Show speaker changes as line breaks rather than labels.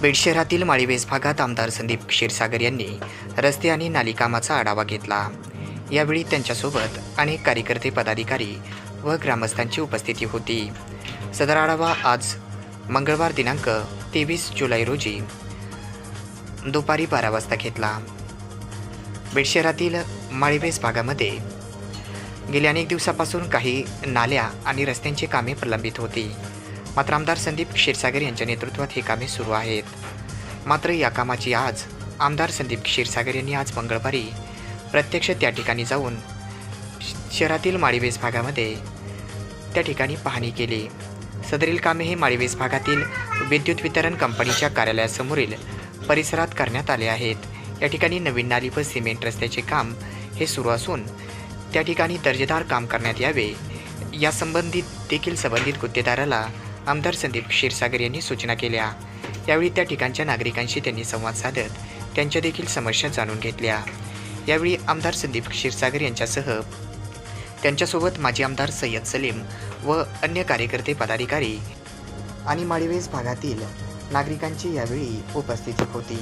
बीड शहरातील माळीवेस भागात आमदार संदीप क्षीरसागर यांनी रस्ते आणि नालीकामाचा आढावा घेतला. यावेळी त्यांच्यासोबत अनेक कार्यकर्ते पदाधिकारी व ग्रामस्थांची उपस्थिती होती. सदर आढावा आज मंगळवार दिनांक तेवीस जुलै रोजी दुपारी बारा वाजता घेतला. बीड शहरातील माळीवेस भागामध्ये गेल्या अनेक दिवसापासून काही नाल्या आणि रस्त्यांची कामे प्रलंबित होती. मात्र आमदार संदीप क्षीरसागर यांच्या नेतृत्वात ही कामे सुरू आहेत. मात्र या कामाची आज आमदार संदीप क्षीरसागर यांनी आज मंगळवारी प्रत्यक्ष त्या ठिकाणी जाऊन श- शहरातील माळीवेस भागामध्ये त्या ठिकाणी पाहणी केली. सदरील कामे हे माळीवेस भागातील विद्युत वितरण कंपनीच्या कार्यालयासमोरील परिसरात करण्यात आले आहेत. या ठिकाणी नवीन नाली व सिमेंट रस्त्याचे काम हे सुरू असून त्या ठिकाणी दर्जेदार काम करण्यात यावे. यासंबंधित देखील संबंधित गुत्तेदाराला आमदार संदीप क्षीरसागर यांनी सूचना केल्या. यावेळी त्या ठिकाणच्या नागरिकांशी त्यांनी संवाद साधत त्यांच्या देखील समस्या जाणून घेतल्या. यावेळी आमदार संदीप क्षीरसागर यांच्यासह त्यांच्यासोबत माजी आमदार सय्यद सलीम व अन्य कार्यकर्ते पदाधिकारी आणि माळीवेस भागातील नागरिकांची यावेळी उपस्थिती होती.